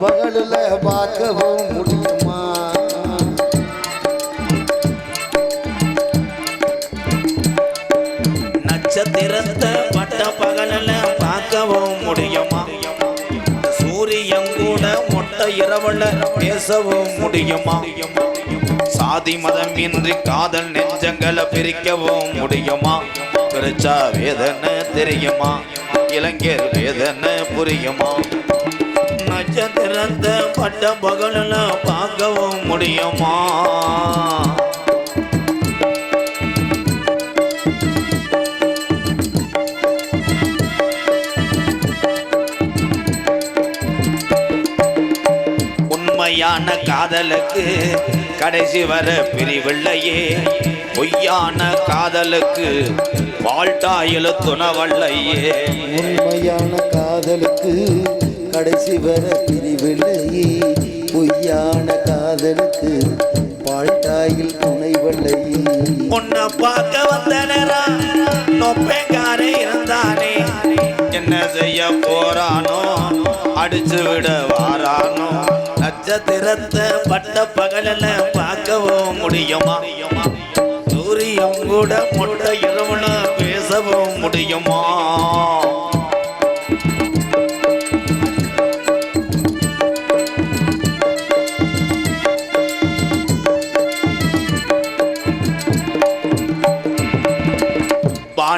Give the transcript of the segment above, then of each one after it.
பகலில் பார்க்கவும் முடியுமா? நட்சத்திரத்தை பட்ட பகலில் பார்க்கவும் முடியுமா? சூரியன் கூட மொட்டை இரவுல பேசவும் முடியுமா? சாதி மதம் இன்றி காதல் நெஞ்சங்களை பிரிக்கவும் முடியுமா? பிரிச்சா வேதனை தெரியுமா? இளைஞர் வேதனை புரியுமா? நட்சத்திரத்தை பட்ட பகலில் பார்க்கவும் முடியுமா? உண்மையான காதலுக்கு கடைசி வர பிரிவில்லையே. பொய்யான காதலுக்கு வாழ்த்தாயில துணவல்லையே உண்மையான காதலுக்கு கடைசி வர பிரிவில்லையே. பொய்யான காதலுக்கு பால்டாயில் துணைவல்லையே. உன்னை பார்க்க வந்த நேரம் நொப்பேங்காரே இருந்தானே. என்ன செய்ய போறானோ அடிச்சு விட வாரானோ. நட்சத்திரத்தை பட்ட பகலில் பார்க்கவும் முடியுமா? சூரியன் கூட முட்டை இரவுல பேசவும் முடியுமா?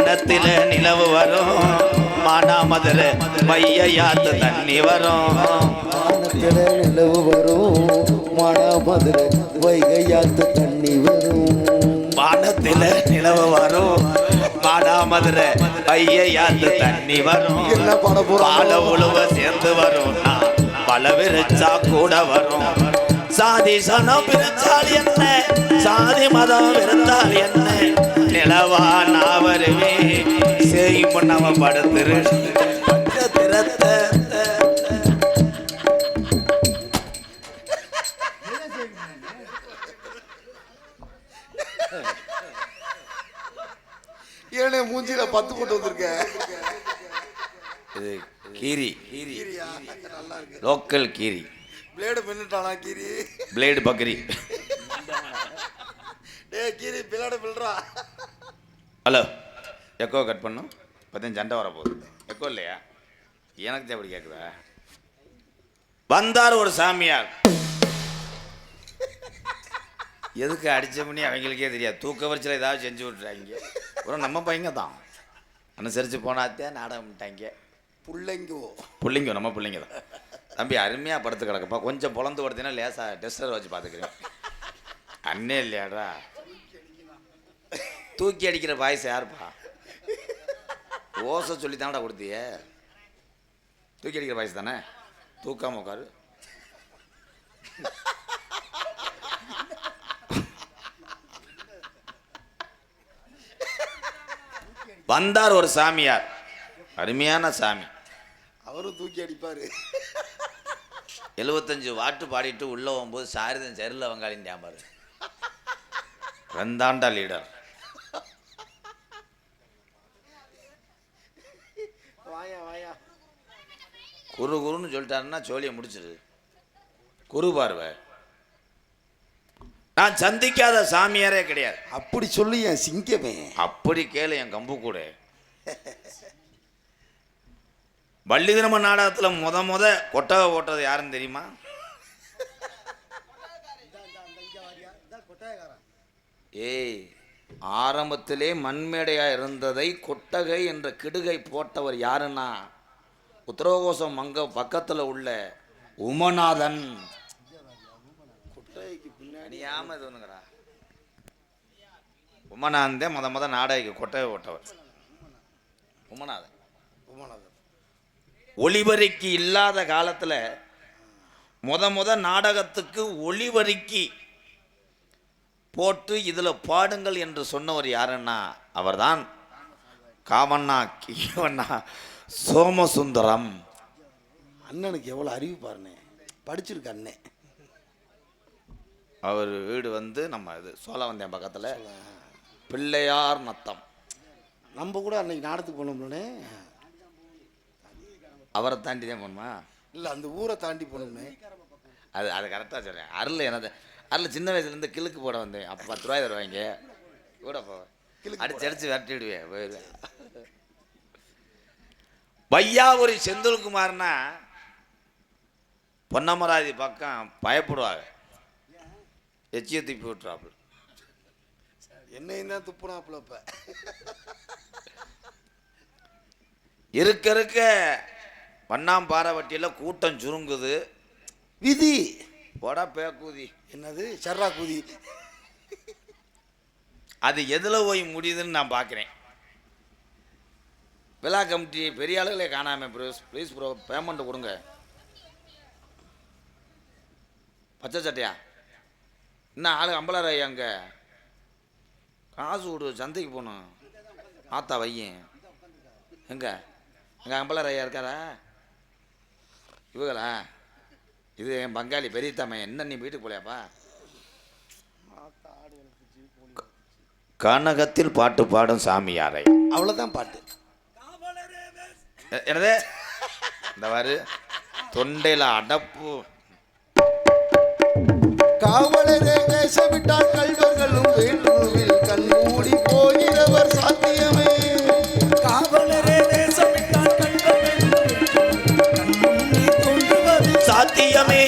பாடத்தில நிலவு வரும். மானாமதுர மையாத்து தண்ணி வரும். வானத்தில நிலவு வரும். மானாமதுரை வைகையாத்து தண்ணி வரும். பாடத்தில நிலவு வரும். மானாமதுர மையாத்து தண்ணி வரும்? பால உழுவ சேர்ந்து வரும். நான் பல விரிச்சா கூட வரும். சாதி சனம் பிரிச்சால் என்ன? சாதி மதம் இருந்தால் என்ன? நிலவா நான் வருவேன். செய் பண்ணாம படுத்துரு. ஏனே மூஞ்சில பத்து போட்டு வந்திருக்க? இது கீரி. லோக்கல் கீரி. பிளேடு பின்னுட்டானா கீரி? பிளேடு பக்ரி. டேய் கீரி பிளேடு பில்றா ஹலோ எக்கோ கட் பண்ணும் பார்த்தீங்க சண்டை வர போகுது எக்கோ இல்லையா? எனக்கு அப்படி கேட்குதா வந்தார் ஒரு சாமியார். எதுக்கு அடிச்ச பண்ணி அவங்களுக்கே தெரியாது. தூக்க வரிச்சல ஏதாவது செஞ்சு விட்றாங்க அப்புறம் நம்ம பையங்க தான் அனுசரித்து போனாத்தே நாடகம் பண்ணிட்டாங்க. புள்ளைங்கோ. பிள்ளைங்க நம்ம பிள்ளைங்க தான் தம்பி அருமையாக படுத்து கிடக்குப்பா. கொஞ்சம் பொழந்து படுத்தினா லேசாக டெஸ்டர் வச்சு பார்த்துக்கிறேன். அண்ணே இல்லையாடா? தூக்கி அடிக்கிற பாயசம் யாருப்பா? ஓசை சொல்லி தானடா கொடுத்திய தூக்கி அடிக்கிற பாயசம் தானே? தூக்காம உட்காரு. வந்தார் ஒரு சாமியார். அருமையான சாமி. அவரும் தூக்கி அடிப்பாரு. எழுபத்தஞ்சு வாட்டு பாடிட்டு உள்ள போகும்போது சாரிதன் சரியில் வங்காளின் ஞாபகம் வந்தாண்டா லீடர் குரு குருன்னு சொல்லிட்டாருன்னா சோழியை முடிச்சிரு. குரு பார்வை. நான் சந்திக்காத சாமியாரே கிடையாது. அப்படி சொல்லி என் சிங்கமே. அப்படி கேளு என் கம்பு கூட. வள்ளி திரும்ப நாடகத்தில் முத முத கொட்டகை ஓட்டது யாருன்னு தெரியுமா? ஏய் ஆரம்பத்திலே மண்மேடையா இருந்ததை கொட்டகை என்ற கிடுகை போட்டவர் யாருன்னா? உத்தரகோசம் அங்க பக்கத்துல உள்ள உமநாதன். அடியாம இது ஒண்ணுங்கடா உமநாதன் முத முத நாடகைக்கு கொட்டகை ஓட்டவர் உமநாதன். உமாநாதன். ஒளிவரிக்கு இல்லாத காலத்துல முத முத நாடகத்துக்கு ஒளிவரிக்கு போட்டு இதுல பாடுங்கள் என்று சொன்னவர் யாருன்னா அவர்தான் காமண்ணா கீவண்ணா சோமசுந்தரம். அண்ணனுக்கு எவ்வளோ அறிவு பாருண்ணே படிச்சிருக்கு அண்ணே. அவர் வீடு வந்து நம்ம இது சோழவந்தேன் பக்கத்துல. பிள்ளையார் நத்தம். நம்ம கூட அன்னைக்கு நாடத்துக்கு போனோம்லண்ணே. அவரை தாண்டி தான் போகணுமா? இல்லை அந்த ஊரை தாண்டி போகணுமே அது அது கரெக்டாக சொல்கிறேன் அருள் எனது அருள் சின்ன வயசுலேருந்து கிழக்கு போட வந்தேன். அப்போ பத்து ரூபாய் தருவாங்க. கூட போ. அடிச்சு அடிச்சு விரட்டி விடுவேன் போயிடுவேன் வையாபுரி செந்தில்குமார்னா பொன்னமராதி பக்கம் பயப்படுவாங்க. எச்சிய துப்பி விட்டுறாப்புல. என்னையும் தான் துப்புனாப்புல இப்போ இருக்க இருக்க வண்ணாம்பாறைவட்டியில் கூட்டம் சுருங்குது. விதி. போடா பேக்கூதி. என்னது? சர்ரா குதி. அது எதில் போய் முடியுதுன்னு நான் பார்க்குறேன் விழா கமிட்டி பெரிய ஆளுகளே காணாமல் ப்ரோஸ் ப்ளீஸ் ப்ரோ பேமெண்ட் கொடுங்க பச்சை சட்டையா இன்னும் ஆளு அம்பலார் ஐயா அங்கே காசு விடு சந்தைக்கு போகணும் ஆத்தா வையன் எங்கே எங்கே அம்பலார் ஐயா இருக்காரா இவங்களா இது என் பங்காளி பெரிய தம்மையன் என்ன நீ வீட்டுக்கு போலையாப்பா கனகத்தில் பாட்டு பாடும் சாமியாரை அவ்வளோதான் பாட்டு என்னது? இந்த வாரு தொண்டையில் அடப்பு. காவலரே தேசவிட்டால் கல்வர்களும் வேண்டுவில் கண்மூடி போகிறவர் சாத்தியமே. காவலரே தோன்றுவது சாத்தியமே.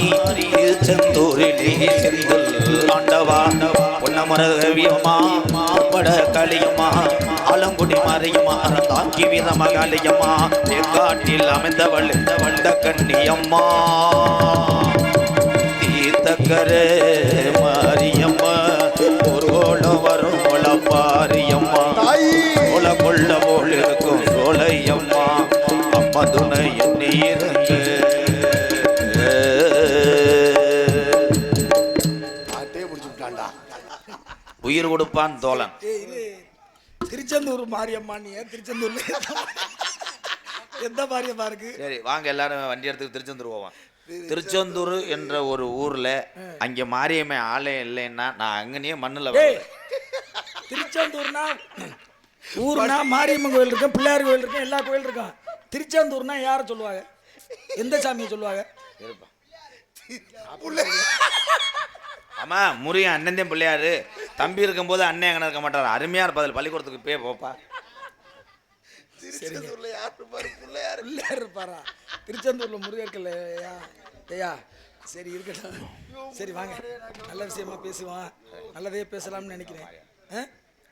திருச்செந்தூரிலே செந்தல் ஆண்டவா பொன்னமரவியம்மா பட களியம்மா ஆலங்குடி மாறியம்மா தாங்கி வீர மகாலியம்மா அமைந்தவள் இந்த கண்ணியம்மா தீர்த்தக்கரே மாரியம்மா ஒரு வரும் பாரியம்மா கொள்ள போல் இருக்கும் சோலையம்மா. அம்மா துணை எண்ணி இருந்து விட்டான்டா உயிர் கொடுப்பான் தோழன். திருச்செந்தூர் மாரியம்மா நீ திருச்செந்தூர்ல எந்த மாரியம்மா இருக்கு? சரி வாங்க எல்லாரும் வண்டி எடுத்து திருச்செந்தூர் போவோம். திருச்செந்தூர் என்ற ஒரு ஊர்ல அங்க மாரியம்மை ஆலயம் இல்லைன்னா நான் அங்கனே மண்ணுல திருச்செந்தூர்னா ஊர்னா மாரியம்மன் கோயில் இருக்கும் பிள்ளையார் கோயில் இருக்கும் எல்லா கோயில் இருக்கும். திருச்செந்தூர்னா யாரை சொல்லுவாங்க? எந்த சாமியை சொல்லுவாங்க? ஆமா முருகன் அண்ணன் பிள்ளையாரு. தம்பி இருக்கும்போது அண்ணன் எங்கன இருக்க மாட்டார்? அருமையான பதில் பள்ளிக்கூடத்துக்கு போய் போப்பா. திருச்செந்தூர்ல யாரு பாரு பிள்ளையாரு. பிள்ளையார் இருப்பாரா? திருச்செந்தூர்ல முருகர்கள் ஐயா சரி இருக்கட்டும். சரி வாங்க. நல்ல விஷயமா பேசுவான் நல்லதே பேசலாம்னு நினைக்கிறேன். ஆ?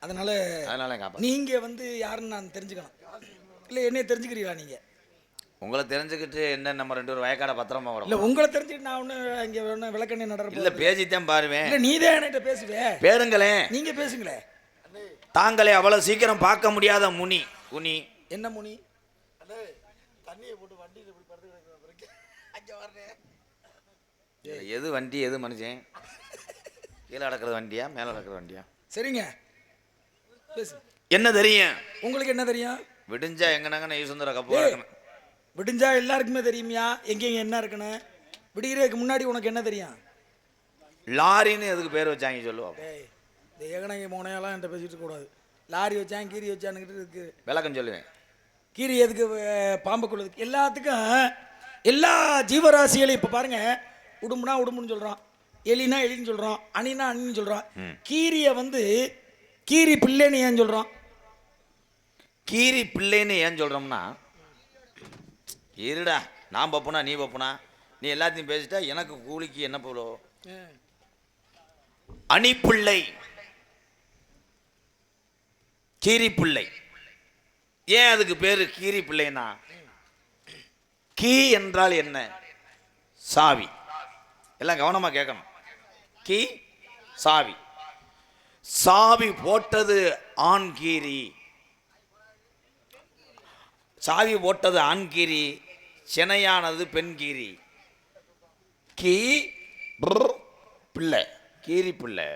அதனால அதனால நீங்க வந்து யாருன்னு நான் தெரிஞ்சுக்கணும். இல்லை என்னைய தெரிஞ்சுக்கிறீங்களா நீங்க? உங்களை தெரிஞ்சுக்கிட்டு என்ன நம்ம ரெண்டு பேரும் வயக்காட பத்திரமா இல்ல விடலாம் உங்களை தெரிஞ்சுக்கிட்டு நான் ஒண்ணு இங்க ஒண்ணு விளக்கண்ணே நடற இல்ல பேசித்தான் பாருவேன். இல்ல நீதான் என்கிட்ட பேசுவே. பேருங்களேன் நீங்க பேசுங்களே. தாங்களே அவ்வளவு சீக்கிரம் பார்க்க முடியாத முனி குனி. என்ன முனி? எது வண்டி எது மனுஷன்? கீழே நடக்கிறது வண்டியா மேலே நடக்கிறது வண்டியா? சரிங்க. பேசு. என்ன தெரியும்? உங்களுக்கு என்ன தெரியும்? விடிஞ்சா எங்கனாங்க ஈசுந்தர கப்பு விடிஞ்சா எல்லாருக்குமே தெரியுமியா? எங்கெங்க என்ன இருக்குன்னு? விடிகிறதுக்கு முன்னாடி உனக்கு என்ன தெரியும்? லாரின்னு எதுக்கு பேர் வச்சாங்க சொல்லுவோம். டேய் இந்த ஏகனகை மோனையெல்லாம் என்கிட்ட பேசிட்டு கூடாது. லாரி வச்சான் கீரி வச்சானுக்கிட்டு இருக்கு. விளக்கம் சொல்லுவேன் கீரி எதுக்கு பாம்பு கொள்ளுதுக்கு எல்லாத்துக்கும் எல்லா ஜீவராசிகளையும் இப்போ பாருங்க உடும்புனா உடும்புன்னு சொல்கிறான் எலினா எலின்னு சொல்கிறான் அணினா அணின்னு சொல்கிறான் கீரியை வந்து கீரி பிள்ளைன்னு ஏன் சொல்கிறான் கீரி பிள்ளைன்னு ஏன் சொல்கிறோம்னா இருடா நான் பப்புனா நீ பப்புனா? நீ எல்லாத்தையும் பேசிட்டா எனக்கு கூலிக்கு என்ன போலோ அணிப்பிள்ளை. கீரி பிள்ளை ஏன் அதுக்கு பேர் கீரி பிள்ளைனா கீ என்றால் என்ன? சாவி. எல்லாம் கவனமா கேட்கணும். கீ சாவி. சாவி போட்டது ஆண் கீரி சாவி போட்டது ஆண்கீரி. சினையானது பெண்கீரி கீ பிள்ளை. கீரி பிள்ளை.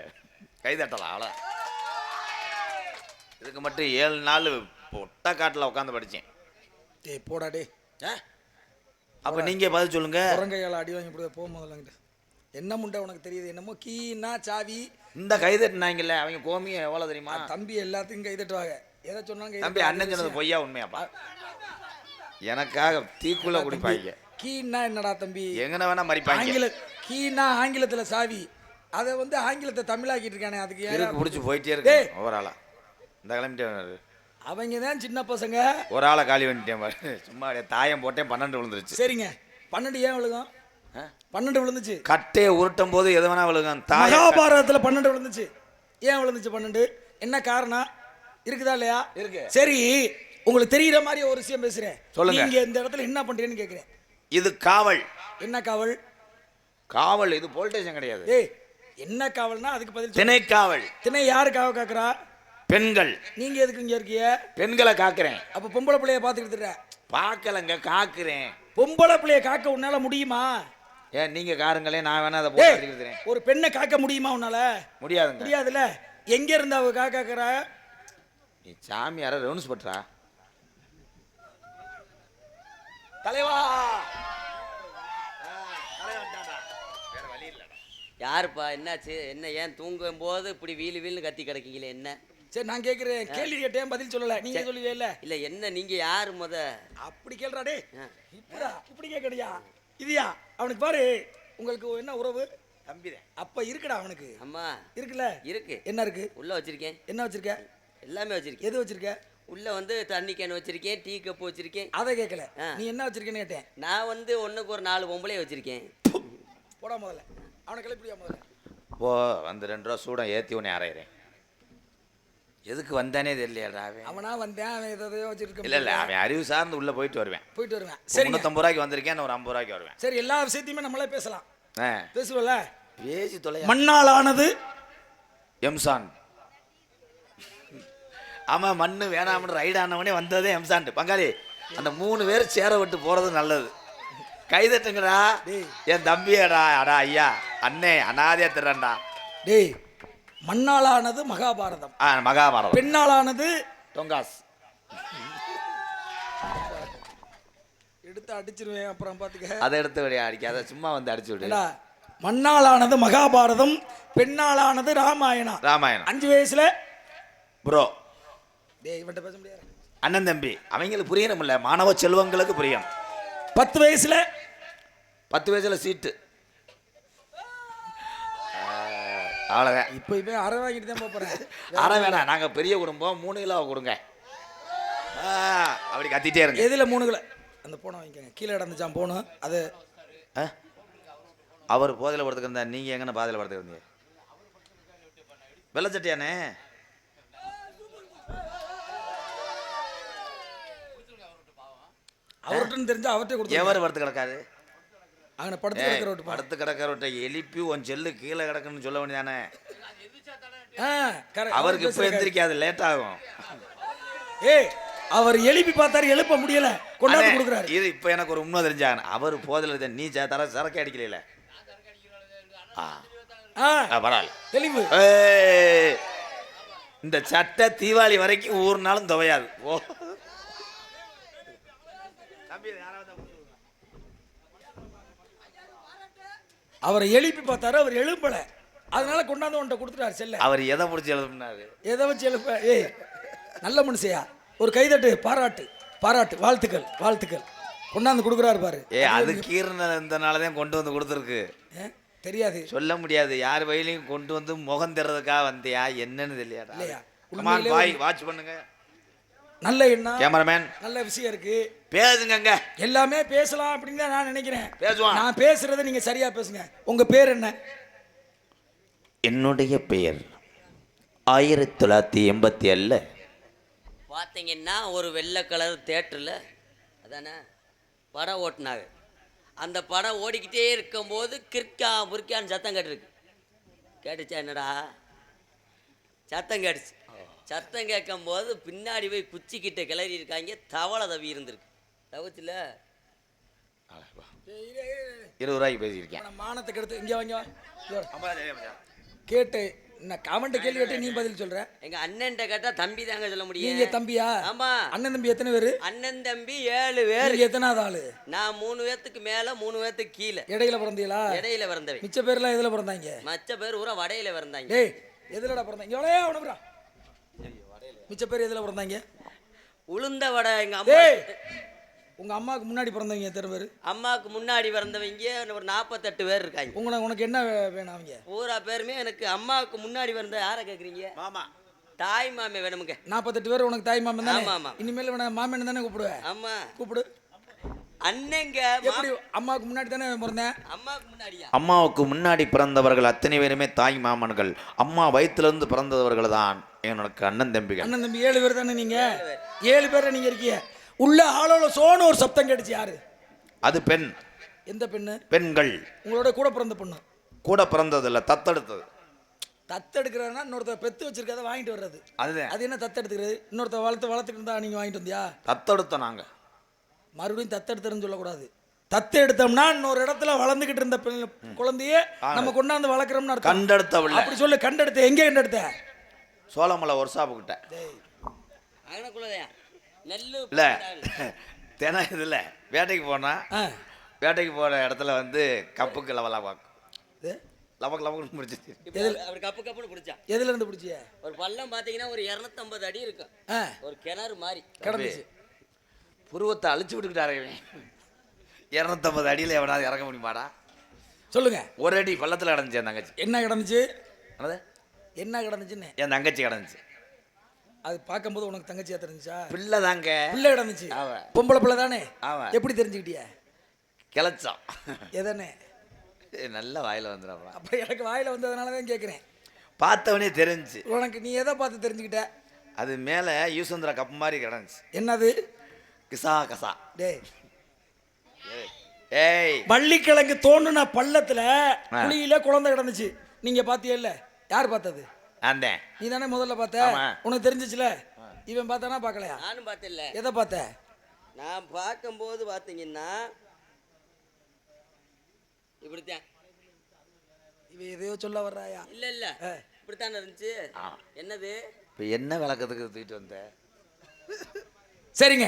கைதட்டலாம் ஆள இதுக்கு மட்டும் ஏழு நாள் பொட்ட காட்டில் உட்காந்து படித்தேன் டேய் போடா டே அப்போ நீங்கள் பதில் சொல்லுங்க. குரங்கையால் அடி வாங்கி போடுவ போ முதல்லங்கிட்ட என்ன முண்டை உனக்கு தெரியுது? என்னமோ கீன்னா சாவி. இந்த கைதட்டினாங்கல்ல அவங்க கோமியம் எவ்வளோ தெரியுமா? தம்பி எல்லாத்துக்கும் கை தட்டுவாங்க எதை சொன்னாங்க தம்பி. அண்ணன் சொன்னது பொய்யா உண்மையாப்பா? எனக்காக தீக்குள்ள குடிப்பாங்க. கீன்னா என்னடா தம்பி? எங்கன வேணா மறிப்பாங்க. ஆங்கில கீன்னா ஆங்கிலத்துல சாவி. அதை வந்து ஆங்கிலத்தை தமிழாக்கிட்டு இருக்கானே அதுக்கு ஏன் பிடிச்சி போயிட்டே இருக்கு. ஒரு ஆளா? இந்த கிளம்பிட்டேன் அவங்க தான் சின்ன பசங்க. ஒரு ஆளை காலி பண்ணிட்டேன் சும்மா தாயம் போட்டேன் பன்னெண்டு விழுந்துருச்சு. சரிங்க. பன்னெண்டு ஏன் விழுகும்? பன்னெண்டு விழுந்துச்சு. கட்டையை உருட்டும் போது எது வேணா விழுகும். மகாபாரதத்துல பன்னெண்டு விழுந்துச்சு. ஏன் விழுந்துச்சு பன்னெண்டு? என்ன காரணம்? இருக்குதா இல்லையா? இருக்கு. சரி. உங்களுக்கு தெரியுற மாதிரி ஒரு விஷயம் பேசுறேன். சொல்லுங்க. நீங்க இந்த இடத்துல என்ன பண்றீங்கன்னு கேக்குறேன். இது காவல். என்ன காவல்? காவல் இது போலீஸ் ஸ்டேஷன் கிடையாது. ஏய் என்ன காவல்னா அதுக்கு பதில். திணை காவல் திணை யாரு காவ காக்குறா? பெண்கள். நீங்க எதுக்கு இங்க இருக்கீங்க? பெண்களை காக்குறேன். அப்ப பொம்பளை பிள்ளைய பாத்துக்கிட்டு இருக்க. பார்க்கலங்க காக்குறேன். பொம்பளை பிள்ளைய காக்க உன்னால முடியுமா? ஏன் நீங்க காருங்களே நான் வேணா அதை போட்டு ஒரு பெண்ணை காக்க முடியுமா உன்னால? முடியாதுங்க. முடியாதுல்ல. எங்க இருந்து அவ காக்க காக்குறா? நீ சாமியார ரெவன்ஸ் பண்றா? தலைவா! யாருப்பா என்னாச்சு? என்ன ஏன் தூங்கும் போது இப்படி வீலு வீலுன்னு கத்தி கிடக்கீங்களே என்ன? சரி நான் கேக்குறேன். கேள்வி கேட்டேன் பதில் சொல்லல? நீங்க சொல்லுவே இல்ல இல்ல என்ன நீங்க யாரு முத? அப்படி கேள்றா டே ஆ. இப்படா இப்படி கேக்கடியா இதுயா அவனுக்கு பாரு உங்களுக்கு என்ன உறவு? தம்பிதான் அப்ப இருக்குடா அவனுக்கு. அம்மா. இருக்குல்ல? இருக்கு. என்ன இருக்கு? உள்ள வச்சிருக்கேன். என்ன வச்சிருக்க? எல்லாமே வச்சிருக்கேன். எது வச்சிருக்க? உள்ள வந்து தண்ணி கேன் வச்சிருக்கேன் டீ கப் வச்சிருக்கேன். அதை கேட்கல. நீ என்ன வச்சிருக்கேன்னு கேட்டேன். நான் வந்து ஒண்ணுக்கு ஒரு நாலு பொம்பளைய வச்சிருக்கேன். போடா முதல்ல. அவனை கிளப்பிடியா முதல்ல. போ வந்து ரெண்டு ரூபா சூடம் ஏற்றி உன்னை அரைகிறேன் எதுக்கு வந்தானே தெரியலையாடா அவன். அவனா வந்தேன் அவன் எதோ எதையோ வச்சிருக்க இல்லை இல்லை அவன் அறிவு சார்ந்து உள்ளே போயிட்டு வருவேன். போயிட்டு வருவேன். சரி முந்நூற்றம்பது ரூபாய்க்கு வந்திருக்கேன் நான் ஒரு ஐம்பது ரூபாய்க்கு வருவேன். சரி எல்லா விஷயத்தையுமே நம்மளே பேசலாம். ஆ. பேசுவல பேசி தொலை மண்ணால் ஆனது எம்சான். ஆமாம் மண்ணு வேணாம்னு ரைடு ஆனவனே வந்ததே எம்சான்ட்டு. பங்காளி அந்த மூணு பேர் சேர விட்டு போகிறது நல்லது. கைதட்டுங்கடா. என் தம்பியடா அடா ஐயா. அண்ணே அனாதையா திறன்டா. டேய் மண்ணால் ஆனது மகாபாரதம். ஆ மகாபாரதம். பெண்ணால் ஆனது தொங்காஸ் எடுத்து அடிச்சிருவேன் அப்புறம் பாத்துக்க. அதை எடுத்து விட அடிக்காத சும்மா வந்து அடிச்சு விடு. ஏண்டா, மண்ணால் ஆனது மகாபாரதம் பெண்ணால் ஆனது ராமாயணம். ராமாயணம். அஞ்சு வயசுல ப்ரோ டேய் இவன்ட்ட பேச முடியாது. அண்ணன் தம்பி அவங்களுக்கு புரியணும்ல மாணவ செல்வங்களுக்கு புரியும். பத்து வயசுல? பத்து வயசுல சீட்டு. அவ்வளோதான் இப்போ இவன் அரை வாங்கிட்டு தான் போப் போறேன். அரை வேணாம் நாங்கள் பெரிய குடும்பம் மூணு கிலோ கொடுங்க. ஆ, அப்படி கத்திட்டே இருங்க. எதுல மூணு கிலோ? அந்த போனை வாங்கிக்கோங்க. கீழே இடந்துச்சான் போனும் அது ஆ? அவர் போதையில் படுத்துக்கு இருந்தா நீங்கள் எங்கன்னு பாதையில் படுத்துக்கு இருந்தீங்க? வெள்ளச்சட்டியானே அவர்கிட்ட தெரிஞ்சு அவர்கிட்ட கொடுத்து எவர் படுத்து கிடக்காரு? அவனை படுத்து கிடக்கிற படுத்து கிடக்கிறவட்ட எழுப்பி உன் செல்லு கீழே கிடக்குன்னு சொல்ல வேண்டியதானே? அவருக்கு இப்போ எந்திரிக்காது லேட் ஆகும். ஏய் அவர் எழுப்பி பார்த்தாரு எழுப்ப முடியல. கொண்டாந்து கொடுக்குறாரு. இது இப்போ எனக்கு ஒரு உண்மை தெரிஞ்சாங்க அவர் போதில் நீ தர சரக்கு அடிக்கல பரவாயில்ல. தெளிவு. இந்த சட்டை தீபாவளி வரைக்கும் ஒரு நாளும் துவையாது. ஓ. அவரை எழுப்பி பார்த்தாரு அவர் எழுப்பல. அதனால கொண்டாந்து உன்ட்ட கொடுத்துட்டாரு செல்ல. அவர் எதை பிடிச்சி எழுதுனாரு எதை வச்சு எழுப்ப? ஏய் நல்ல மனுஷையா. ஒரு கைதட்டு பாராட்டு பாராட்டு வாழ்த்துக்கள் வாழ்த்துக்கள். கொண்டாந்து கொடுக்குறாரு பாரு. ஏ அது கீர்னதுனால தான் கொண்டு வந்து கொடுத்துருக்கு. தெரியாது. சொல்ல முடியாது. யார் வயலையும் கொண்டு வந்து முகம் தர்றதுக்காக வந்தியா? என்னன்னு தெரியாடா இல்லையா? பாய் வாட்ச் பண்ணுங்க. நல்ல எண்ணம் கேமராமேன் நல்ல விஷயம் இருக்கு. பேசுங்கங்க. எல்லாமே பேசலாம் அப்படின்னு தான் நான் நினைக்கிறேன். பேசுவான். நான் பேசுறதை நீங்க சரியா பேசுங்க. உங்க பேர் என்ன? என்னுடைய பெயர் ஆயிரத்தி தொள்ளாயிரத்தி எண்பத்தி ஏழில். பார்த்தீங்கன்னா ஒரு வெள்ளை கலர் தேட்டரில் அதானே படம் ஓட்டினாங்க அந்த படம் ஓடிக்கிட்டே இருக்கும்போது கிற்கா முறுக்கான்னு சத்தம் கேட்டிருக்கு. கேட்டுச்சா என்னடா? சத்தம் கேட்டுச்சு. சத்தம் கேட்கும்போது பின்னாடி போய் குச்சிக்கிட்ட கிளறி இருக்காங்க தவளை தவி இருந்திருக்கு. தவிச்சுல? இருபது ரூபாய்க்கு பேசியிருக்கேன். நான் மானத்துக்கு எடுத்து இங்க வாங்க. கேட்டு என்ன கமெண்ட் கேள்வி கேட்டு நீ பதில் சொல்ற? எங்க அண்ணன்ட்ட கேட்டா தம்பி தாங்க சொல்ல முடியும். நீங்க தம்பியா? ஆமா. அண்ணன் தம்பி எத்தனை பேரு? அண்ணன் தம்பி ஏழு பேர். எத்தனாவது ஆளு? நான் மூணு பேத்துக்கு மேல மூணு பேத்துக்கு கீழே. இடையில பிறந்தீங்களா? இடையில பிறந்தவன். மிச்ச பேர்லாம் எதுல பிறந்தாங்க? மச்ச பேர் ஊரா வடையில பிறந்தாங்க. டேய் எதுலடா பிறந்தாங்க? எவ்வளோ அவனப்புறா மிச்ச பேர் எதுல பிறந்தாங்க? உளுந்த வடை எங்க அம்மா டேய் உங்க அம்மாவுக்கு முன்னாடி பிறந்தவங்க எத்தனை பேர்? அம்மாவுக்கு முன்னாடி பிறந்தவங்க ஒரு நாற்பத்தெட்டு பேர் இருக்காங்க. உங்களை உனக்கு என்ன வேணும் அவங்க? பூரா பேருமே எனக்கு அம்மாவுக்கு முன்னாடி பிறந்த யாரை கேக்குறீங்க? மாமா. தாய் மாமே வேணுமுங்க. நாற்பத்தெட்டு பேர் உனக்கு தாய் மாமன் தானே? ஆமா, ஆமா. இனிமேல் மாமன் தானே கூப்பிடுவேன். ஆமா. கூப்பிடு. அண்ணங்க எப்படி அம்மாவுக்கு முன்னாடி தானே பிறந்தேன்? அம்மாவுக்கு முன்னாடியா? அம்மாவுக்கு முன்னாடி பிறந்தவர்கள் அத்தனை பேருமே தாய் மாமன்கள். அம்மா வயிற்றிலிருந்து பிறந்தவர்கள் தான் எனக்கு அண்ணன் தம்பிகள். அண்ணன் தம்பி ஏழு பேர் தானே நீங்க? ஏழு பேர். நீங்க இருக்கீங்க. உள்ள ஆளோட சோனு ஒரு சப்தம் கேட்டுச்சு யாரு? அது பெண். எந்த பெண்ணு? பெண்கள். உங்களோட கூட பிறந்த பொண்ணு. கூட பிறந்ததில்ல தத்தெடுத்தது. தத்தெடுக்கிறதுனா இன்னொருத்தர் பெத்து வச்சிருக்கதை வாங்கிட்டு வர்றது. அதுதான். அது என்ன தத்தெடுத்துக்கிறது? இன்னொருத்தர் வளர்த்து வளர்த்துட்டு இருந்தா நீங்க வாங்கிட்டு வந்தியா? தத்தெடுத்தோம் நாங்க. மறுபடியும் தத்தெடுத்துறேன்னு சொல்லக்கூடாது. தத்து எடுத்தோம்னா இன்னொரு இடத்துல வளர்ந்துகிட்டு இருந்த பிள்ளை- குழந்தைய நம்ம கொண்டாந்து வளர்க்குறோம்னு அர்த்தம். கண்டெடுத்தவில்லை. அப்படி சொல்லு கண்டெடுத்த. எங்க கண்டெடுத்த? சோளமலை ஒரு சாப்புக்கிட்ட இல்ல. தினம் இதுல வேட்டைக்கு போனா ஆ. வேட்டைக்கு போற இடத்துல வந்து கப்புக்கு லவலா பார்க்கும் இது? லவக்கு லவக்கு முடிச்சிச்சு இப்ப அவர் கப்பு கப்புன்னு பிடிச்சான் எதுல இருந்து பிடிச்சிய? ஒரு பள்ளம் பாத்தீங்கன்னா ஒரு இரநூத்தம்பது அடி இருக்கும். ஆ. ஒரு கிணறு மாதிரி. கிடந்துச்சு. புருவத்தை அழிச்சு விட்டுக்கிட்டாரு இவன். இரநூத்தம்பது அடியில் எவனாவது இறங்க முடியுமாடா? சொல்லுங்க. ஒரு அடி பள்ளத்தில் கிடந்துச்சு என் தங்கச்சி. என்ன கிடந்துச்சு? என்னது? என்ன கிடந்துச்சுன்னு? என் தங்கச்சி கிடந்துச்சு. அது பார்க்கும்போது உனக்கு தங்கச்சியா தெரிஞ்சுச்சா? பிள்ளை தாங்க. பிள்ளை கிடந்துச்சு. ஆமா. பொம்பளை பிள்ளை தானே? ஆமா. எப்படி தெரிஞ்சுக்கிட்டிய? கிளச்சான் எதனே நல்ல வாயில் வந்துடுறான் அப்ப எனக்கு வாயில வந்ததுனால தான் கேட்குறேன் பார்த்தவனே தெரிஞ்சுச்சு உனக்கு நீ எதை பார்த்து தெரிஞ்சுக்கிட்ட? அது மேலே யூசந்திரா கப் மாதிரி கிடந்துச்சு. என்னது? கிசா கசா டேய். ஏய் வள்ளிக்கிழங்கு தோணுன பள்ளத்துல. குழியில குழந்தை கிடந்துச்சு. நீங்க பாத்தியா இல்ல? யார் பார்த்தது? அந்த. நீ தானே முதல்ல பார்த்த. உனக்கு தெரிஞ்சிச்சுல? இவன் பார்த்தானா? பார்க்கலையா? நானும் பார்த்தேன்ல. எதை பார்த்த? நான் பார்க்கும்போது பார்த்தீங்கன்னா இப்படித்தான். இவன் எதையோ சொல்ல வர்றாயா? இல்ல இல்ல. இப்படித்தான் இருந்துச்சு. என்னது? இப்போ என்ன விளக்கத்துக்கு தூக்கிட்டு வந்த? சரிங்க.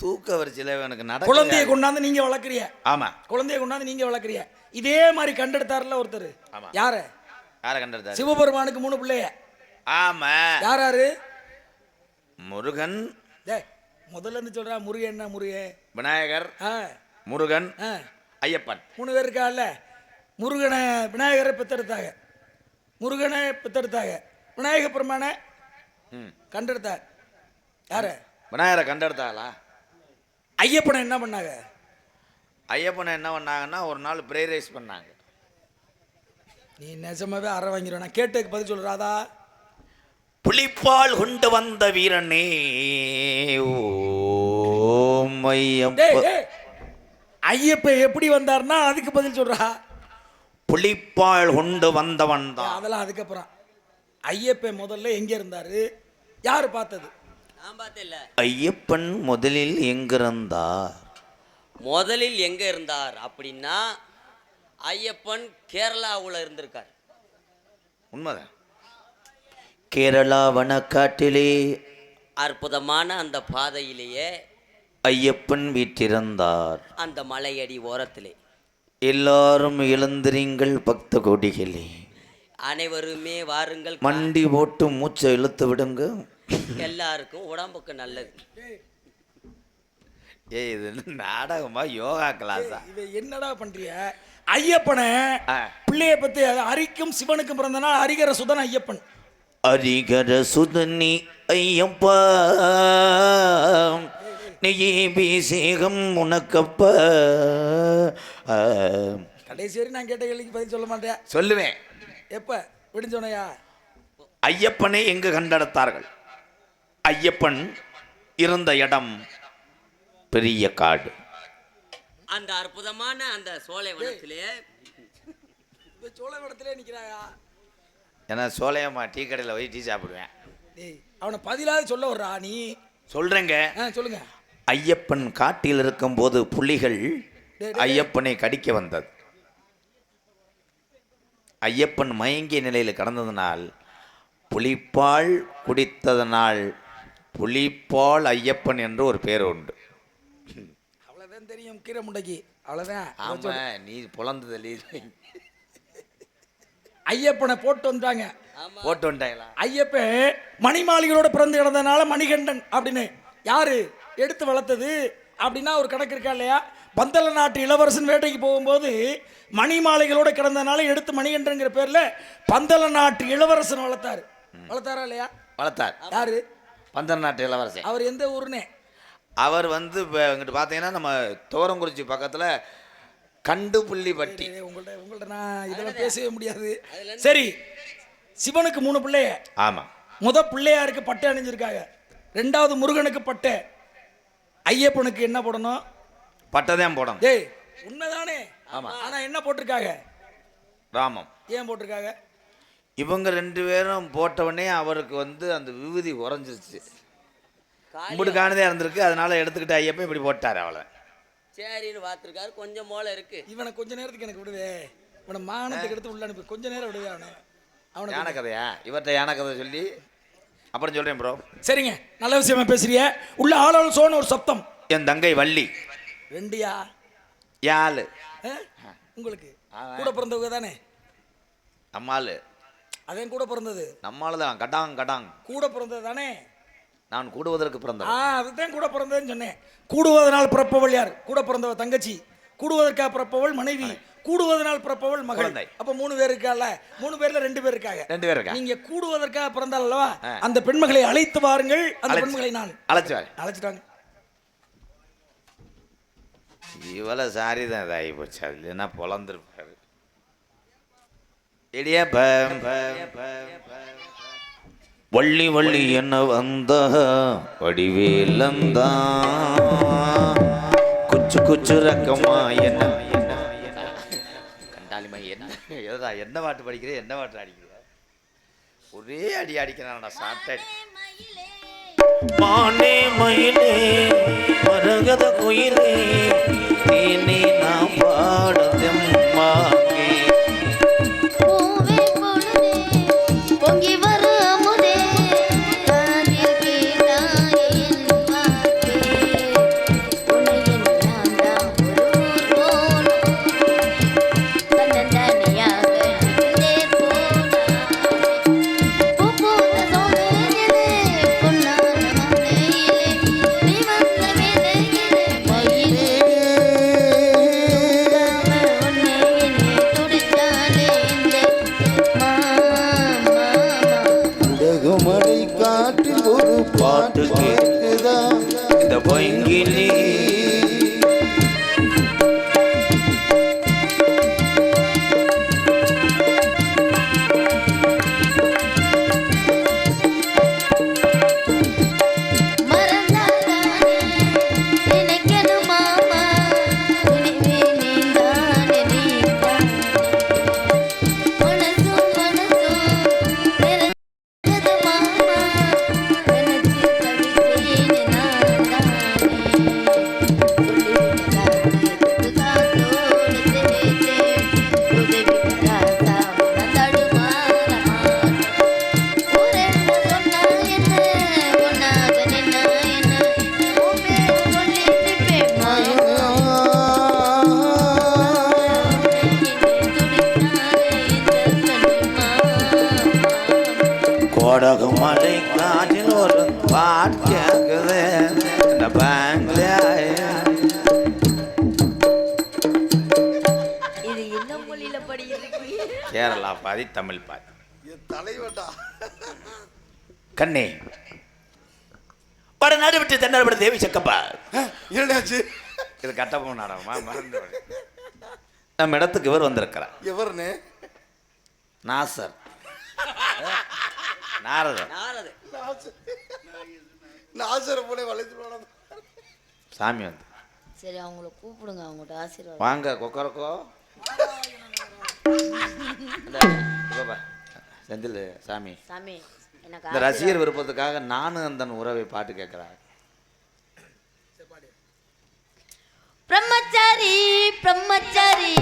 தூக்க வரிசையில் எனக்கு நட குழந்தைய கொண்டாந்து நீங்க வளர்க்குறிய ஆமாம் குழந்தைய கொண்டாந்து நீங்க வளர்க்குறிய இதே மாதிரி கண்டெடுத்தாருல ஒருத்தர். ஆமா. யாரு? யாரை கண்டெடுத்தாரு? சிவபெருமானுக்கு மூணு பிள்ளைய. ஆமா. யார் யாரு? முருகன். முதல்ல இருந்து சொல்றா முருகன் என்ன முருகன் விநாயகர். முருகன். ஐயப்பன். மூணு பேர் இருக்கால முருகனை விநாயகரை பெத்தெடுத்தாங்க முருகனை பெத்தெடுத்தாங்க விநாயக பெருமானை கண்டெடுத்தார். யாரு? விநாயகரை கண்டெடுத்தாங்களா ஐயப்பனை என்ன பண்ணாங்க? ஐயப்பனை என்ன பண்ணாங்கன்னா ஒரு நாள் ப்ரேயர் ரைஸ் பண்ணாங்க. நீ நிஜமாவே அற வாங்கிடுவேன் நான் கேட்டதுக்கு பதில் சொல்றாதா புலிப்பால் கொண்டு வந்த வீரனே ஓம் ஐயப்ப ஐயப்ப எப்படி வந்தார்னா அதுக்கு பதில் சொல்றா. புலிப்பால் கொண்டு வந்தவன் தான். அதெல்லாம் அதுக்கப்புறம். ஐயப்பன் முதல்ல எங்க இருந்தாரு? யார் பார்த்தது? ஐயப்பன் முதலில் எங்கிருந்தார்? முதலில் எங்க இருந்தார் அப்படின்னா ஐயப்பன் கேரளாவுல இருந்திருக்கார். உண்மைதான். கேரளா வனக்காட்டிலே அற்புதமான அந்த பாதையிலேயே ஐயப்பன் வீற்றிருந்தார். அந்த மலையடி ஓரத்திலே. எல்லாரும் எழுந்திரீங்கள் பக்த கோடிகளே. அனைவருமே வாருங்கள். மண்டி போட்டு மூச்சை இழுத்து விடுங்க. எல்லாருக்கும் உடம்புக்கு நல்லது. ஏய் இது என்ன நாடகமா? யோகா கிளாஸா இவ என்னடா பண்றிய? ஐயப்பனை ஆ. பிள்ளைய பத்தி அரிக்கும் சிவனுக்கும் பிறந்த நாள் அரிகர சுதன் ஐயப்பன். அரிகர சுதனி ஐயப்பா. நெய்யபிஷேகம் உனக்கப்ப. கடைசி வரை நான் கேட்ட கேள்விக்கு பதில் சொல்ல மாட்டேன். சொல்லுவேன். எப்ப? விடுஞ்சோனையா? ஐயப்பனை எங்கு கண்டெடுத்தார்கள்? ஐயப்பன் இருந்த இடம் பெரிய காடு. அந்த அற்புதமான அந்த சோலை வனத்திலே. இந்த சோழவடத்திலே நிக்கிறாயா? ஏன்னா சோலையம்மா டீ கடையில் போய் டீ சாப்பிடுவேன். டேய் அவனை பதிலாவது சொல்ல வர்றா நீ. சொல்றேங்க. ஆ சொல்லுங்க. ஐயப்பன் காட்டில் இருக்கும்போது புலிகள் டேய், ஐயப்பனை கடிக்க வந்தது. ஐயப்பன் மயங்கிய நிலையில் கடந்ததனால் புலிப்பால் குடித்ததனால் புலிப்பால் ஐயப்பன் என்று ஒரு பேர் உண்டு. அவ்வளோதான் தெரியும் கீரை முண்டைக்கு அவ்வளோதான் ஆமா நீ புலந்தது ஐயப்பனை போட்டு வந்தாங்க. போட்டு வந்துட்டாங்களா ஐயப்பன் மணிமாளிகளோட பிறந்து கிடந்தனால மணிகண்டன் அப்படின்னு. யாரு? எடுத்து வளர்த்தது அப்படின்னா ஒரு கணக்கு இருக்கா இல்லையா? பந்தல நாட்டு இளவரசன் வேட்டைக்கு போகும்போது மணிமாலைகளோட கிடந்தனால எடுத்து மணிகண்டன்ங்கிற பேர்ல பந்தல நாட்டு இளவரசன் வளர்த்தாரு. வளர்த்தாரா இல்லையா? வளர்த்தார். யாரு? பந்தர் நாட்டு இளவரசன் அவர் எந்த ஊருனே? அவர் வந்து இப்போ இங்கிட்டு பார்த்தீங்கன்னா நம்ம தோரங்குறிச்சி பக்கத்தில் கண்டு புள்ளிப்பட்டி ஏய், உங்கள்ட்ட உங்கள்ட்ட நான் இதெல்லாம் பேசவே முடியாது. சரி சிவனுக்கு மூணு பிள்ளைய. ஆமாம் முத பிள்ளையாருக்கு பட்டை அணிஞ்சிருக்காங்க. ரெண்டாவது முருகனுக்கு பட்டை. ஐயப்பனுக்கு என்ன போடணும்? பட்டதான் போடணும். டேய் உண்மைதானே? ஆமா. ஆனா என்ன போட்டிருக்காங்க? ராமம். ஏன் போட்டிருக்காங்க? இவங்க ரெண்டு பேரும் போட்டவொடனே அவருக்கு வந்து அந்த விபூதி உறைஞ்சிருச்சு. கும்பிட்டு காணதே இருந்திருக்கு. அதனால எடுத்துக்கிட்டு ஐயப்பன் இப்படி போட்டார் அவளை. சரின்னு பார்த்துருக்காரு. கொஞ்சம் மோளை இருக்கு. இவனை கொஞ்ச நேரத்துக்கு எனக்கு விடுவே. இவனை மானத்துக்கு எடுத்து உள்ள அனுப்பி. கொஞ்ச நேரம் விடுவே அவனை. அவனை யானை கதையா? இவர்கிட்ட யானை கதை சொல்லி அப்புறம் சொல்கிறேன் ப்ரோ சரிங்க. நல்ல விஷயமா பேசுறிய உள்ள ஆளாள் சோன்னு ஒரு சப்தம். என் தங்கை வள்ளி. ரெண்டியா? யாழ்? உங்களுக்கு. கூட பிறந்தவங்க தானே? நம்மாள் அதே கூட பிறந்தது. நம்மால் தான் கடாங் கடாங். கூட பிறந்தது தானே? நான் கூடுவதற்கு ஆ பிறந்தவன் அதுதான் கூட பிறந்ததுன்னு சொன்னேன். கூடுவதனால் பிறப்பவள் யார்? கூட பிறந்தவ தங்கச்சி. கூடுவதற்காக பிறப்பவள் மனைவி. கூடுவதனால் பிறப்பவள் மகள். குழந்தை. அப்ப மூணு பேர் இருக்கால? மூணு பேர்ல ரெண்டு பேர் இருக்காங்க. ரெண்டு பேர் இருக்கா? நீங்க கூடுவதற்காக பிறந்தால் அல்லவா? அந்த பெண்மகளை அழைத்து வாருங்கள். அந்த அழைச்சு. பெண்மகளை நான் அழைச்சு வாரு. அழைச்சிட்டாங்க இவளை சாரி தான் இதாகி போச்சு. இல்லைன்னா பொழந்திருப்பாரு இடியப்ப வள்ளி வள்ளி என்ன வந்த? வடிவேலந்தா. குச்சு குச்சு ரக்கமா என்ன? கண்டாலிமா என்ன? எதா என்ன பாட்டு படிக்கிறேன் என்ன பாட்டு அடிக்கிற ஒரே அடி அடிக்கிறான் சாப்பிட்டேன் மானே மயிலே மரகத குயிலே தேனே நான் பாடத்தம்மாக்கே பூவே கண்ணே வட நாடு விட்டு தென்னாடு தேவி செக்கப்பா. என்னடாச்சு? இது கட்டப்போ நாடகமா மறந்து. நம்ம இடத்துக்கு இவர் வந்திருக்கிறார். எவருன்னு நாசர். நாரது நாசர. போல வளைச்சு சாமி வந்து. சரி அவங்கள கூப்பிடுங்க அவங்கள்ட்ட ஆசீர்வாதம். வாங்க கொக்கரக்கோ. செந்தில் சாமி. சாமி. இந்த ரசிகர் விருப்பத்துக்காக நானும் அந்த உறவை பாட்டு கேட்குறாங்க பிரம்மச்சாரி பிரம்மச்சாரி.